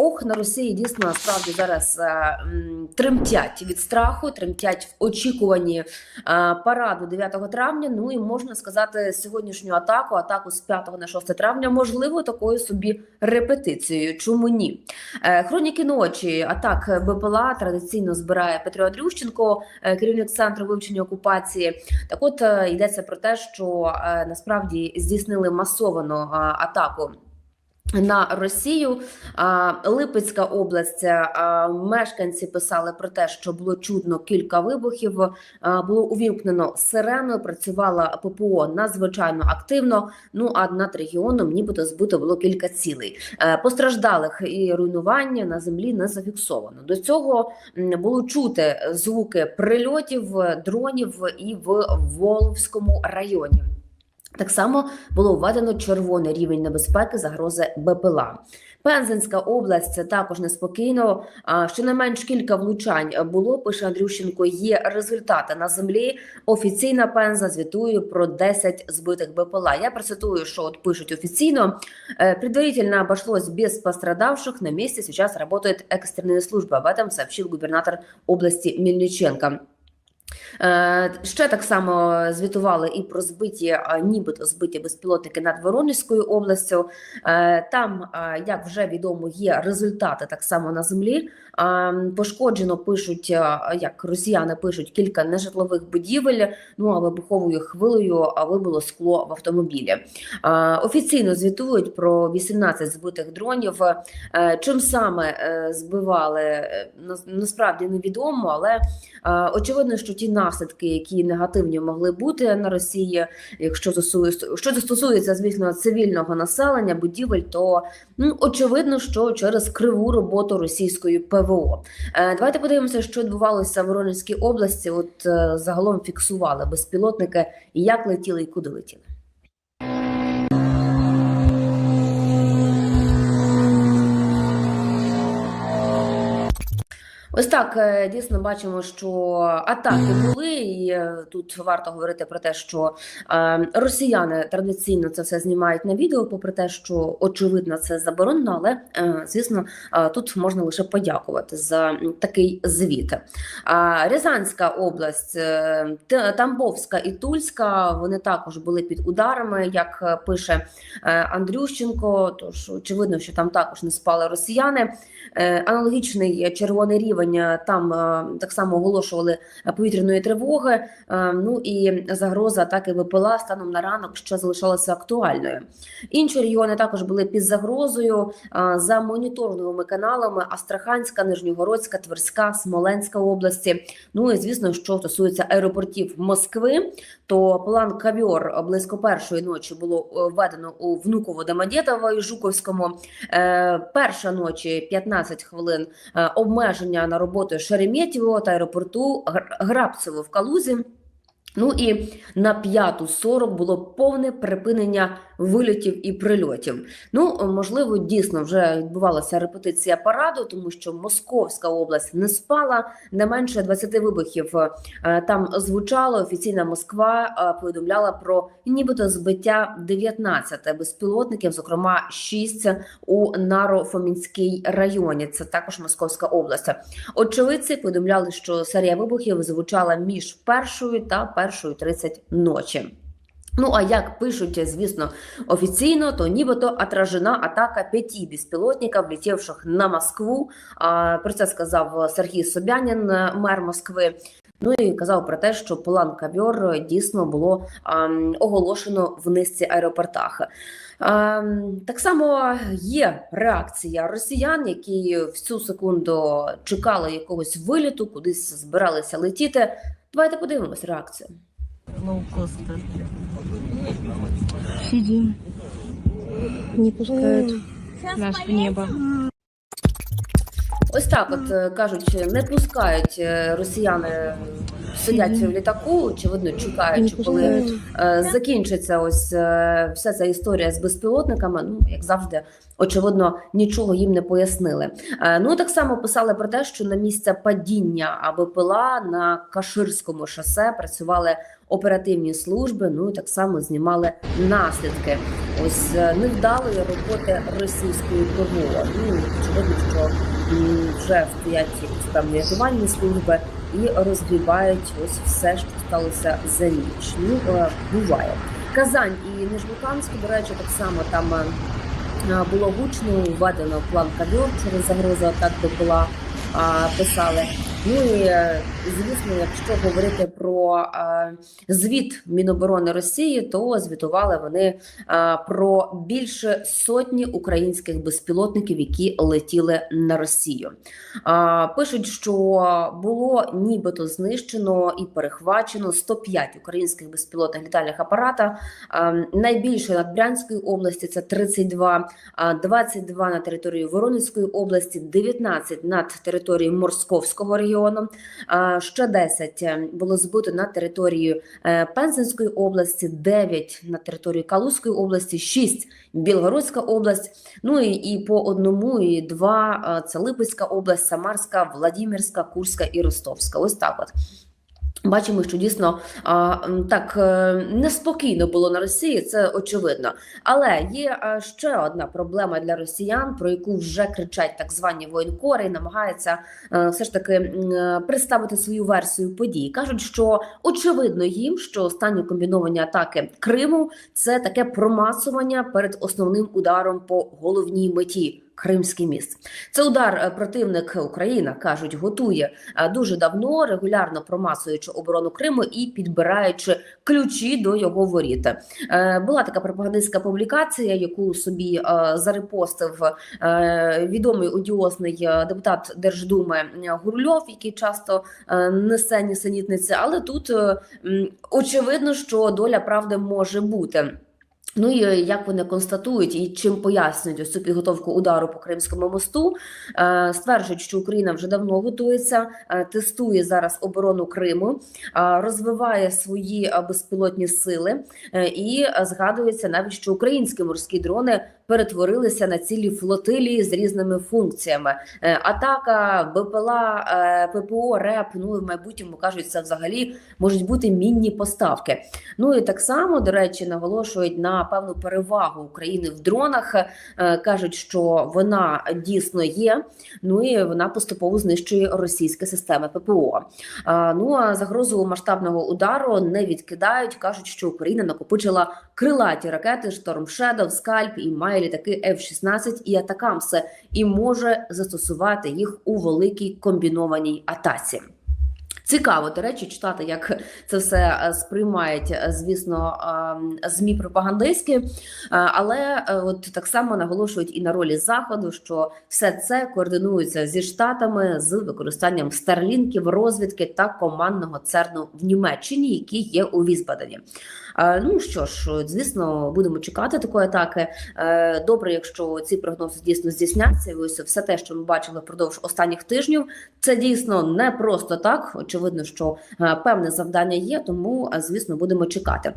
ох на Росії дійсно насправді зараз е, тремтять від страху, тремтять в очікуванні е, параду 9 травня. Ну і можна сказати, сьогоднішню атаку, атаку з 5 на 6 травня, можливо, такою собі репетицією. Чому ні? Е, Хроніки ночі атак БПЛА традиційно збирає Петро Андрющенко, керівник центру вивчення окупації. Так, от йдеться про те, що насправді здійснили масовану атаку. На Росію Липецька область мешканці писали про те, що було чутно кілька вибухів. Було увімкнено сирену, працювала ППО надзвичайно активно. Ну а над регіоном, нібито збито було кілька цілей. Е, Постраждалих і руйнування на землі не зафіксовано. До цього було чути звуки прильотів дронів і в Воловському районі. Так само було введено червоний рівень небезпеки загрози БПЛА. Пензенська область це також неспокійно. А щонайменш кілька влучань було. Пише Андрющенко. Є результати на землі. Офіційна пенза звітує про 10 збитих БПЛА. Я процитую, що от пишуть офіційно. Е, Предварительно обошлось без пострадавших. На месте сейчас работает экстренная служба. Об этом сообщил губернатор области Мельниченко. Е, Ще так само звітували і про збиті, а, нібито збиті безпілотники над Воронезькою областю. Е, Там, як вже відомо, є результати так само на землі. Пошкоджено пишуть, як росіяни пишуть, кілька нежитлових будівель. Ну а вибуховою хвилею вибило скло в автомобілі. Офіційно звітують про 18 збитих дронів. Е, Чим саме е, збивали, е, насправді невідомо, але Е, Очевидно, що ті наслідки, які негативні могли бути на Росії, якщо що стосується, звісно, цивільного населення, будівель, то ну, очевидно, що через криву роботу російської ПВО. Е, Давайте подивимося, що відбувалося в Воронезькій області. От е, загалом фіксували безпілотники, як летіли і куди летіли. Ось так е, дійсно бачимо, що атаки були, і е, тут варто говорити про те, що е, росіяни традиційно це все знімають на відео, попри те, що очевидно це заборонено, але звісно тут можна лише подякувати за такий звіт. Рязанська область, Тамбовська і Тульська вони також були під ударами, як пише Андрющенко. Тож очевидно, що там також не спали росіяни. Аналогічний червоний рівень е, там е, так само оголошували е, повітряної тривоги. е, Ну і загроза атаки ВПЛА станом на ранок ще залишалася актуальною. Інші регіони також були під загрозою за моніторинговими каналами: Астраханська, Нижньогородська, Тверська, Смоленська області. Ну і звісно, що стосується аеропортів Москви, то план Кавьор близько першої ночі було введено у Внуково Домодєдово і Жуковському. Перша ночі 15 хвилин обмеження на роботу Шереметьєво та аеропорту Грабцево в Калузі. Ну і на п'яту 40 було повне припинення вильотів і прильотів. Ну, можливо, дійсно вже відбувалася репетиція параду, тому що Московська область не спала. Не менше 20 вибухів е, там звучало. Офіційна Москва е, повідомляла про нібито збиття 19 безпілотників, зокрема 6 у Наро-Фомінській районі. Це також Московська область. Очевидці повідомляли, що серія вибухів звучала між першою та першою 30 ночі. Ну а як пишуть, звісно, офіційно, то нібито отражена атака п'яти безпілотників, влетівших на Москву. А, Про це сказав Сергій Собянін, е, мер Москви. Ну і казав про те, що план Кавьор дійсно було ам, оголошено в низці аеропортах. Ем, Так само є реакція росіян, які в цю секунду чекали якогось виліту, кудись збиралися летіти. Давайте подивимось реакцію. лоукостер. Сидим. Не пускают нас в небо. Ось так, от е, кажуть, не пускають е, росіяни, сидять в літаку, очевидно, чекаючи, коли е, закінчиться ось е, вся ця історія з безпілотниками. Ну як завжди, очевидно, нічого їм не пояснили. Е, Ну так само писали про те, що на місце падіння БПЛА на Каширському шосе працювали оперативні служби. Ну і так само знімали наслідки ось е, невдалої роботи російської ПВО. Ну очевидно, що вже стоять якісь певні рятувальні служби і розгрібають ось все, що сталося за ніч. Ну е, буває. Казань і Нижлуканськ, до речі, так само там е, е, було гучно введено план кадр через загрозу атак би була Писали. Ну і звісно, якщо говорити про е, звіт Міноборони Росії, то звітували вони е, про більше сотні українських безпілотників, які летіли на Росію. А, Пишуть, що було нібито знищено і перехвачено 105 українських безпілотних літальних апарата. А, Найбільше над Брянської області це 32, а 22 на території Воронезької області, 19 над територією Московського регіону. Ще 10 було збито на території е, Пензенської області, 9 на території Калузької області, 6 Білгородська область. Ну і, і по одному, і два е, це Липецька область, Самарська, Владимирська, Курська і Ростовська. Ось так от. Бачимо, що дійсно а, так е, неспокійно було на Росії, це очевидно. Але є е, ще одна проблема для росіян, про яку вже кричать так звані воєнкори, і намагаються е, все ж таки представити свою версію подій. кажуть, що очевидно їм, що останні комбіновані атаки Криму це таке промасування перед основним ударом по головній меті. Кримський міст це удар е, противник Україна кажуть, готує е, дуже давно, регулярно промасуючи оборону Криму і підбираючи ключі до його воріт. Е, Була така пропагандистська публікація, яку собі зарепостив відомий одіозний депутат Держдуми Гурльов, який часто несе нісенітниці. Але тут очевидно, що доля правди може бути. Ну і е, як вони констатують і чим пояснюють ось цю підготовку удару по Кримському мосту, е, стверджують, що Україна вже давно готується, е, тестує зараз оборону Криму, розвиває свої безпілотні сили, і згадується навіть, що українські морські дрони перетворилися на цілі флотилії з різними функціями. Е, Атака, БПЛА, е, ППО, РЕП. Ну в майбутньому кажуть, це взагалі можуть бути мінні поставки. Ну і так само, до речі, наголошують на певну перевагу України в дронах. Е, Кажуть, що вона дійсно є. Ну і вона поступово знищує російські системи ППО. Ну а загрозу масштабного удару не відкидають. кажуть, що Україна накопичила крилаті ракети Shadow, Скальп і має літаки F-16 і Атакамси, і може застосувати їх у великій комбінованій атаці. Цікаво, до речі, читати, як це все е, сприймають, е, звісно, е, змі пропагандистські, але от так само наголошують і на ролі заходу, що все це координується зі штатами з використанням старлінків, розвідки та командного церну в Німеччині, які є у Візбадені. Е, Ну що ж, звісно, будемо чекати такої атаки. Е, Добре, якщо ці прогнози дійсно здійсняться. І ось все те, що ми бачили впродовж останніх тижнів, це дійсно не просто так. Очевидно, що е, певне завдання є, тому звісно будемо чекати.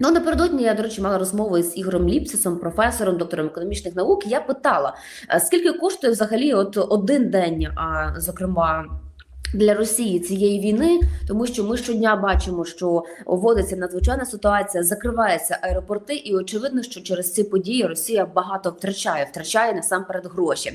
Ну, напередодні я, до речі, мала розмову з Ігорем Ліпсісом, професором, доктором економічних наук. Я питала, скільки коштує взагалі от один день, зокрема. Для Росії цієї війни, тому що ми щодня бачимо, що вводиться надзвичайна ситуація, закриваються аеропорти, і очевидно, що через ці події Росія багато втрачає, втрачає насамперед гроші.